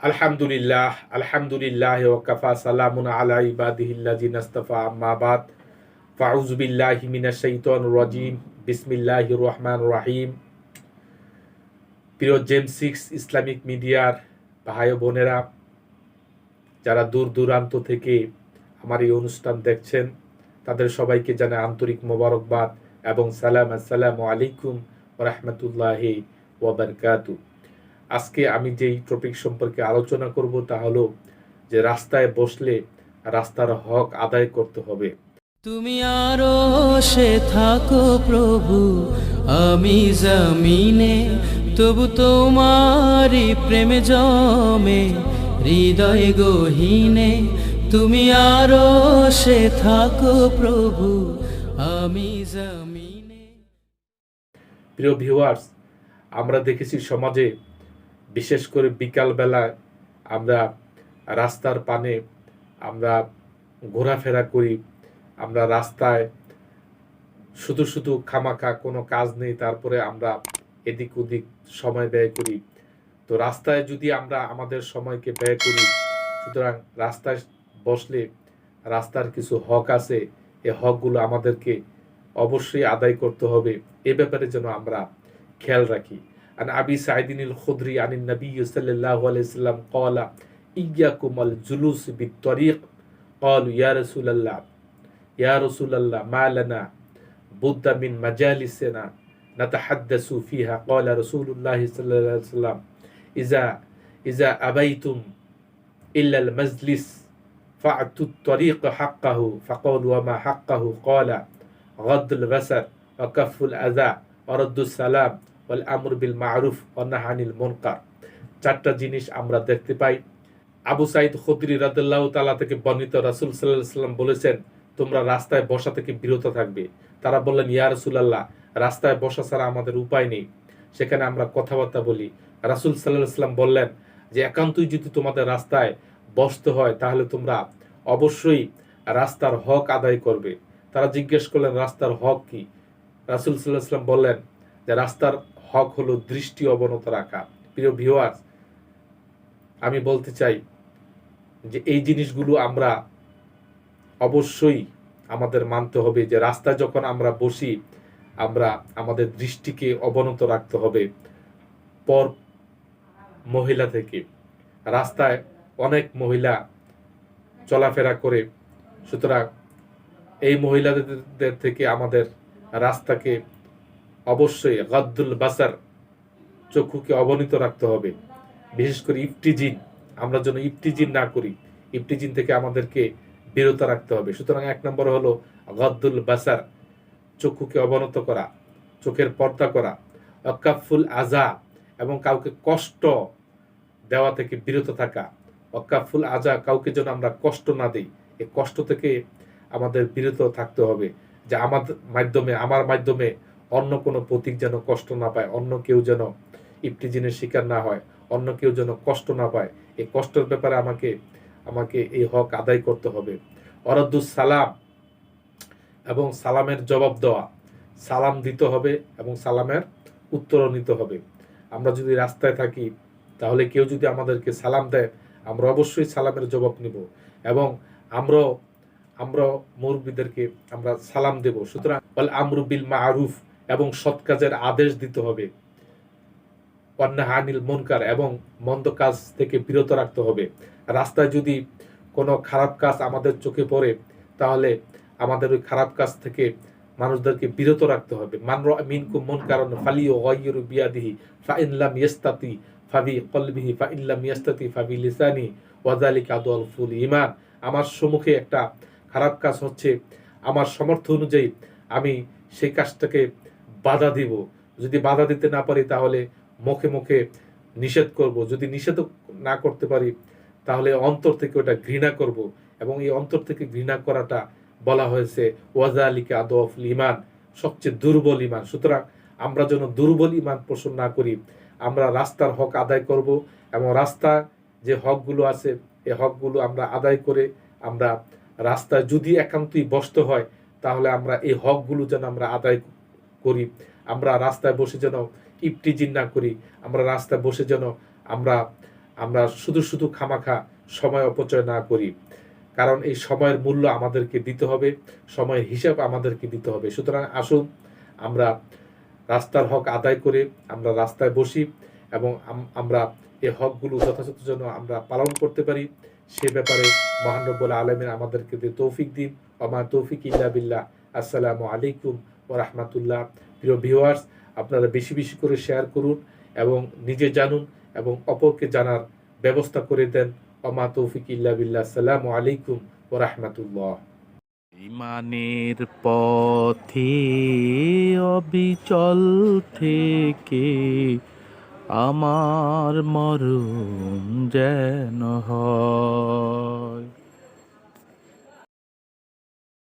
আলহামদুলিল্লাহ আলহামদুলিল্লাহ ওয়াকাফা সালামুন আলা ইবাদিহিল্লাযিন ইসতাফা আম্মা বাদ। ফাউযু বিল্লাহি মিনাশ শাইতানির রাজিম, বিসমিল্লাহির রহমানির রহিম। প্রিয় জেম সিক্স ইসলামিক মিডিয়ার ভাই বোনেরা, যারা দূর দূরান্ত থেকে আমার এই অনুষ্ঠান দেখছেন, তাদের সবাইকে জানাই আন্তরিক মোবারকবাদ এবং সালাম, আসসালামু আলাইকুম রহমতুল্লাহি ওয়াবারকাতু আজকে আমি যেই টপিক সম্পর্কে আলোচনা করব তা হলো যে রাস্তায় বসলে রাস্তার হক আদায় করতে হবে। তুমি আরও সে থাকো প্রভু আমি জমিনে তবু তোমারি প্রেমে জমে হৃদয় গহীনে তুমি আরও সে থাকো প্রভু আমি জমিনে। প্রিয় ভিউয়ার্স আমরা দেখেছি সমাজে বিশেষ করে বিকালবেলায় আমরা রাস্তার পানে আমরা ঘোরাফেরা করি, আমরা রাস্তায় শুধু শুধু খামাখা কোনো কাজ নেই, তারপরে আমরা এদিক ওদিক সময় ব্যয় করি। তো রাস্তায় যদি আমরা আমাদের সময়কে ব্যয় করি, সুতরাং রাস্তায় বসলে রাস্তার কিছু হক আছে, এ হকগুলো আমাদেরকে অবশ্যই আদায় করতে হবে। এ ব্যাপারে যেন আমরা খেয়াল রাখি। عن أبي سعيد الخدري عن النبي صلى الله عليه وسلم قال إياكم الجلوس بالطريق. قالوا يا رسول الله يا رسول الله ما لنا بد من مجالسنا نتحدث فيها. قال رسول الله صلى الله عليه وسلم إذا إذا أبيتم إلا المجلس فأعطوا الطريق حقه. فقالوا وما حقه؟ قال غض البصر وكف الأذى ورد السلام. ওয়াল আমর বিল মারুফ অনাহানিল মুনকার। চারটা জিনিস আমরা দেখতে পাই। আবু সাইদ খুদরি রাদিল্লাহ তাআলা থেকে বর্ণিত রাসূল আলাইহি সাল্লাম বলেছেন, তোমরা রাস্তায় বসা থেকে বিরত থাকবে। তারা বললেন, ইয়া রাসূলুল্লাহ, রাস্তায় বসা ছাড়া আমাদের উপায় নেই। সেখানে আমরা কথাবার্তা বলি। রাসূল আলাইহি সাল্লাম বললেন, যে একান্তই যদি তোমাদের রাস্তায় বসতে হয়, তাহলে তোমরা অবশ্যই রাস্তার হক আদায় করবে। তারা জিজ্ঞেস করলেন, রাস্তার হক কি? রাসূল আলাইহি সাল্লাম বললেন, যে রাস্তার হক হলো দৃষ্টি অবনত রাখা। প্রিয় ভিউয়ার্স আমি বলতে চাই যে এই জিনিসগুলো আমরা অবশ্যই আমাদের মানতে হবে যে রাস্তায় যখন আমরা বসি, আমরা আমাদের দৃষ্টিকে অবনত রাখতে হবে পর মহিলা থেকে। রাস্তায় অনেক মহিলা চলাফেরা করে, সুতরাং এই মহিলাদের থেকে আমাদের রাস্তাকে অবশ্যই গদ্দুল বাসার চক্ষুকে অবনীত রাখতে হবে। বিশেষ করে ইফটিজিন, আমরা যেন ইফটিজিন না করি। ইফটিজিন থেকে আমাদেরকে বিরত রাখতে হবে। সুতরাং এক নম্বর হলো গদ্দুল বাসার চক্ষুকে অবনত করা, চোখের পর্দা করা অকাফুল আজা এবং কাউকে কষ্ট দেওয়া থেকে বিরত থাকা। অকাফুল আজা কাউকে যেন আমরা কষ্ট না দিই এই কষ্ট থেকে আমাদের বিরত থাকতে হবে। যে আমার মাধ্যমে আমার মাধ্যমে অন্য কোনো প্রতীক যেন কষ্ট না পায়, অন্য কেউ যেন ইফটিজিনের শিকার না হয়, অন্য কেউ যেন কষ্ট না পায়। এই কষ্টের ব্যাপারে আমাকে আমাকে এই হক আদায় করতে হবে। অরদ্দুস সালাম এবং সালামের জবাব দেওয়া। সালাম দিতে হবে এবং সালামের উত্তরও নিতে হবে। আমরা যদি রাস্তায় থাকি, তাহলে কেউ যদি আমাদেরকে সালাম দেয়, আমরা অবশ্যই সালামের জবাব নিব এবং আমরাও আমরা মুরব্বীদেরকে আমরা সালাম দেব। সুতরাং আমরু বিল মারুফ এবং সৎ কাজের আদেশ দিতে হবে। অন্যাহানিল মনকার এবং মন্দ কাজ থেকে বিরত রাখতে হবে। রাস্তায় যদি কোনো খারাপ কাজ আমাদের চোখে পড়ে, তাহলে আমাদের ওই খারাপ কাজ থেকে মানুষদেরকে বিরত রাখতে হবে। মানর মিনকু মন কারণ ফালিও গয়রু বিয়াদিহি ফা ইনলাম ইস্তাতি ফাবি কলবিহি ফা ইনলাম ইস্তাতি ফাবি লিসানি ওয়াজালিক আদল ফুল ইমান আমার সম্মুখে একটা খারাপ কাজ হচ্ছে। আমার সমর্থ অনুযায়ী আমি সেই কাজটাকে বাধা দিব। যদি বাধা দিতে না পারি, তাহলে মুখে মুখে নিষেধ করব। যদি নিষেধ না করতে পারি, তাহলে অন্তর থেকে ওটা ঘৃণা করব এবং এই অন্তর থেকে ঘৃণা করাটা বলা হয়েছে ওয়াজা আলীকে আদফ ইমান সবচেয়ে দুর্বল ইমান সুতরাং আমরা যেন দুর্বল ইমান পোষণ না করি, আমরা রাস্তার হক আদায় করব এবং রাস্তা যে হকগুলো আছে এই হকগুলো আমরা আদায় করে আমরা রাস্তায় যদি একান্তই বসতে হয়, তাহলে আমরা এই হকগুলো যেন আমরা আদায় করি, আমরা রাস্তায় বসে যেন ইপটিজিন না করি, আমরা রাস্তায় বসে যেন আমরা আমরা শুধু শুধু খামাখা সময় অপচয় না করি। কারণ এই সময়ের মূল্য আমাদেরকে দিতে হবে, সময়ের হিসাব আমাদেরকে দিতে হবে। সুতরাং আসুন, আমরা রাস্তার হক আদায় করে আমরা রাস্তায় বসি এবং আমরা এই হকগুলো যথাযথ জন্য আমরা পালন করতে পারি, সে ব্যাপারে মহানব্বুল আলমিন আমাদেরকে তৌফিক দিন। আমার তৌফিক ইল্লা বিল্লাহ। আসসালামু আলাইকুম ও রহমতুল্লাহ প্রিয় ভিউয়ার্স আপনারা বেশি বেশি করে শেয়ার করুন এবং নিজে জানুন এবং অপরকে জানার ব্যবস্থা করে দেন। অমা তৌফিক ইল্লা বিল্লাহ। আলাইকুম ও রহমতুল্লাহ ইমানের পথে অবিচল থেকে আমার মরণ যেন হয়।